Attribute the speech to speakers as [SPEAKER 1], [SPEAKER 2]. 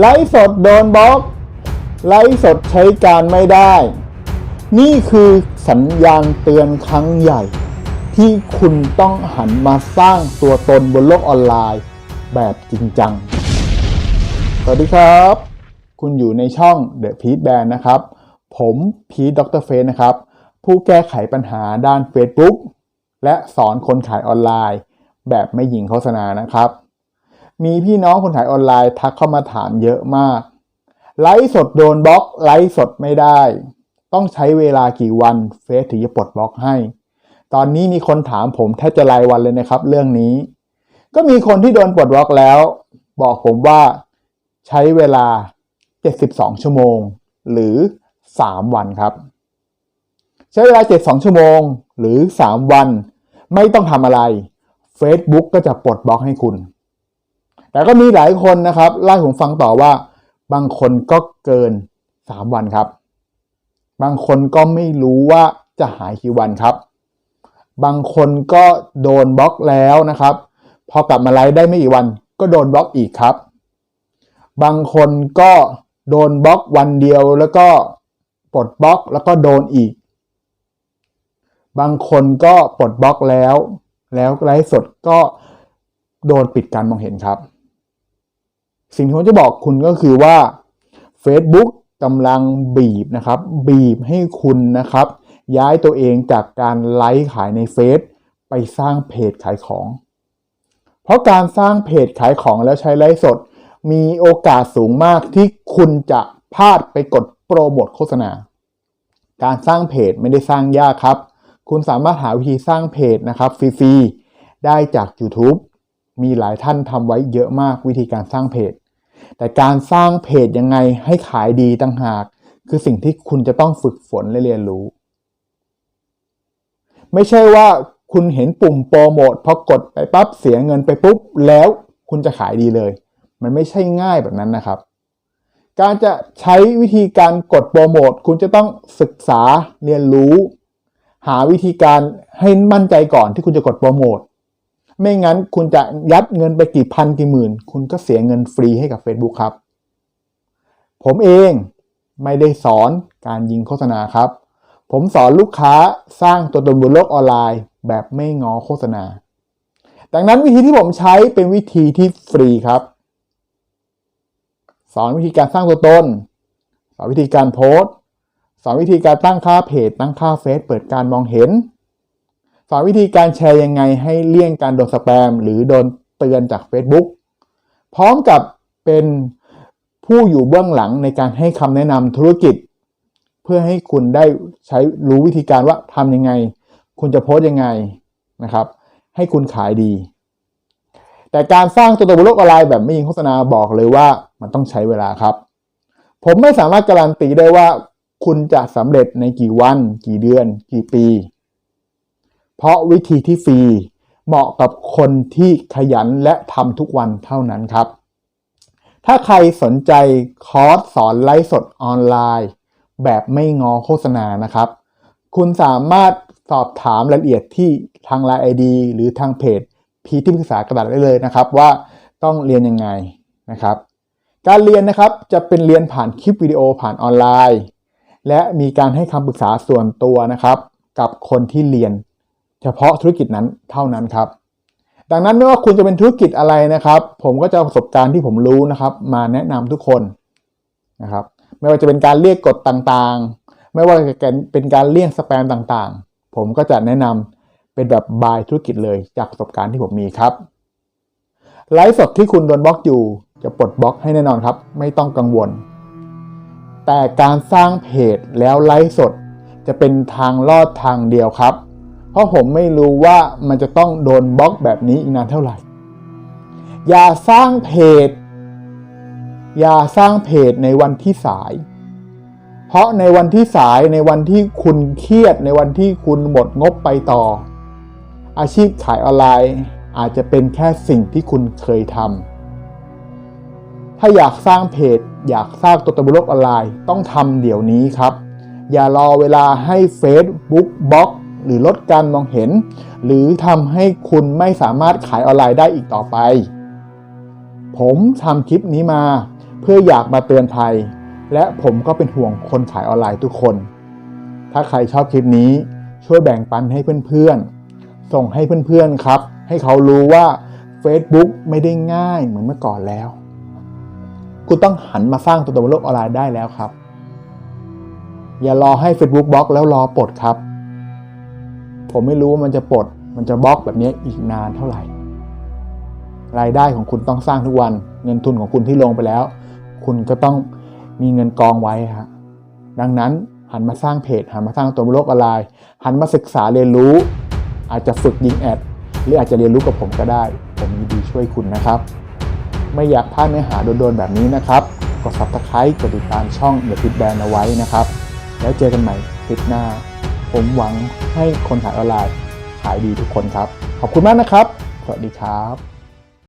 [SPEAKER 1] ไลฟ์สดโดนบล็อก ไลฟ์สดใช้การไม่ได้ นี่คือสัญญาณเตือนครั้งใหญ่ ที่คุณต้องหันมาสร้างตัวตนบนโลกออนไลน์ แบบจริงจัง สวัสดีครับ คุณอยู่ในช่อง The Peach Band นะครับ ผมพีทดรเฟสนะครับ ผู้แก้ไขปัญหาด้าน Facebook และสอนคนขายออนไลน์ แบบไม่ยิงโฆษณานะครับ มีพี่น้องคนขายออนไลน์ทักเข้ามาถามเยอะมาก ไลฟ์สดโดนบล็อก ไลฟ์สดไม่ได้ ต้องใช้เวลากี่วันเฟซถึงจะปลดบล็อกให้ ตอนนี้มีคนถามผมแทบจะรายวันเลยนะครับ เรื่องนี้ ก็มีคนที่โดนปลดบล็อกแล้ว บอกผมว่าใช้เวลา 72 ชั่วโมง หรือ 3 วันครับ ใช้เวลา 72 ชั่วโมง หรือ 3 วัน ไม่ต้องทำอะไร Facebook ก็จะปลดบล็อกให้คุณ แต่ก็มีหลายคนนะครับเล่ผมฟังต่อว่า บางคนก็เกิน 3 วันครับ บางคนก็ไม่รู้ว่าจะหายกี่วันครับ บางคนก็โดนบล็อกแล้วนะครับ พอกลับมาไลฟ์ได้ไม่กี่วัน ก็โดนบล็อกอีกครับ บางคนก็โดนบล็อกวันเดียวแล้วก็ปลดบล็อกแล้วก็โดนอีก บางคนก็ปลดบล็อกแล้ว แล้วไลฟ์สดก็โดนปิดการมองเห็นครับ สิ่งที่ผมจะบอกคุณก็คือว่า Facebook กำลังบีบนะครับ บีบให้คุณนะครับ ย้ายตัวเองจากการไลฟ์ขายในเฟซไปสร้างเพจขายของ เพราะการสร้างเพจขายของแล้วใช้ไลฟ์สด มีโอกาสสูงมากที่คุณจะพลาดไปกดโปรโมทโฆษณา การสร้างเพจไม่ได้สร้างยากครับ คุณสามารถหาวิธีสร้างเพจนะครับฟรีๆได้จาก YouTube มีหลายท่านทำไว้เยอะมากวิธีการสร้างเพจ แต่การสร้างเพจยังไงให้ขายดีต่างหาก คือสิ่งที่คุณจะต้องฝึกฝนและเรียนรู้ ไม่ใช่ว่าคุณเห็นปุ่มโปรโมทพอกดไปปั๊บเสียเงินไปปุ๊บแล้วคุณจะขายดีเลย มันไม่ใช่ง่ายแบบนั้นนะครับ การจะใช้วิธีการกดโปรโมทคุณจะต้องศึกษาเรียนรู้ หาวิธีการให้มั่นใจก่อนที่คุณจะกดโปรโมท ไม่งั้นคุณจะยัดเงินไปกี่พันกี่หมื่น คุณก็เสียเงินฟรีให้กับ Facebook ครับ ผมเองไม่ได้สอนการยิงโฆษณาครับ ผมสอนลูกค้าสร้างตัวตนบนโลกออนไลน์ แบบไม่งอโฆษณา ดังนั้นวิธีที่ผมใช้เป็นวิธีที่ฟรีครับ สอนวิธีการสร้างตัวตน สอนวิธีการโพสต์สอนวิธีการตั้งค่าเพจ ตั้งค่าเฟซเปิดการมองเห็น สอนวิธีการแชร์ยังไงให้เลี่ยงการโดนสแปม หรือโดนเตือนจาก Facebook พร้อมกับเป็นผู้อยู่เบื้องหลังในการให้คำแนะนำธุรกิจ เพื่อให้คุณได้ใช้รู้วิธีการว่าทำยังไง คุณจะโพสต์ยังไงนะครับ ให้คุณขายดี แต่การสร้างตัวตนบนโลกออนไลน์แบบไม่ยิงโฆษณาบอกเลยว่ามันต้องใช้เวลาครับ ผมไม่สามารถการันตีได้ว่า คุณจะสำเร็จในกี่วัน กี่เดือน กี่ปี เพราะวิธีที่ฟรีเหมาะกับคนที่ขยันและทำทุกวันเท่านั้นครับ ถ้าใครสนใจคอร์สสอนไลฟ์สดออนไลน์ แบบไม่งอโฆษณานะครับ คุณสามารถสอบถามรายละเอียดที่ทาง Line ID หรือทางเพจพีที่ปรึกษากระดาษได้เลยนะครับว่าต้องเรียนยังไงนะครับ การเรียนนะครับจะเป็นเรียนผ่านคลิปวิดีโอผ่านออนไลน์ และมีการให้คำปรึกษาส่วนตัวนะครับ กับคนที่เรียน เฉพาะธุรกิจนั้นเท่านั้นครับ ดังนั้นไม่ว่าคุณจะเป็นธุรกิจอะไรนะครับ ผมก็จะเอาประสบการณ์ที่ผมรู้นะครับ มาแนะนำทุกคนนะครับ ไม่ว่าจะเป็นการเรียกกฎต่างๆ ไม่ว่าจะเป็นการเลี่ยงสแปมต่างๆ ผมก็จะแนะนำเป็นแบบบายธุรกิจเลยจากประสบการณ์ที่ผมมีครับไลฟ์สดที่คุณโดนบล็อกอยู่จะปลดบล็อกให้แน่นอนครับ ไม่ต้องกังวล แต่การสร้างเพจแล้วไลฟ์สดจะเป็นทางลอดทางเดียวครับ เพราะผมไม่รู้ว่ามันจะต้องโดนบล็อกแบบนี้อีกนานเท่าไหร่ อย่าสร้างเพจ อย่าสร้างเพจในวันที่สาย เพราะในวันที่สายในวันที่คุณเครียดในวันที่คุณหมดงบไปต่อ อาชีพขายออนไลน์อาจจะเป็นแค่สิ่งที่คุณเคยทำ ถ้าอยากสร้างเพจ อยากสร้างตัวตนบนโลกออนไลน์ต้องทำเดี๋ยวนี้ครับ อย่ารอเวลาให้ Facebook บล็อก หรือลดการมองเห็น หรือทำให้คุณไม่สามารถขายออนไลน์ได้อีกต่อไป ผมทำคลิปนี้มา เพื่ออยากมาเตือนภัย และผมก็เป็นห่วงคนขายออนไลน์ทุกคน ถ้าใครชอบคลิปนี้ช่วยแบ่งปันให้เพื่อนๆ ส่งให้เพื่อนๆครับ ให้เขารู้ว่า Facebook ไม่ได้ง่ายเหมือนเมื่อก่อนแล้ว คุณต้องหันมาสร้างตัวตนบนโลกออนไลน์ได้แล้วครับ อย่ารอให้ Facebook บล็อกแล้วรอปลดครับ ผมไม่รู้ว่ามันจะปลด มันจะบล็อกแบบนี้อีกนานเท่าไหร่ รายได้ของคุณต้องสร้างทุกวัน เงินทุนของคุณที่ลงไปแล้ว คุณก็ต้องมีเงินกองไว้ฮะดังนั้นหันมาสร้างเพจหันมาสร้างตัวโลกออนไลน์หันมาศึกษาเรียนรู้ อาจจะฝึกยิงแอดหรืออาจจะเรียนรู้กับผมก็ได้ ผมยินดีช่วยคุณนะครับ ไม่อยากพลาดเนื้อหาโดนๆแบบนี้นะครับ กด subscribe กดติดตามช่องเดอะพิทแบนเอาไว้นะครับ แล้วเจอกันใหม่คลิปหน้า ผมหวังให้คนขายออนไลน์ขายดีทุกคนครับ ขอบคุณมากนะครับ สวัสดีครับ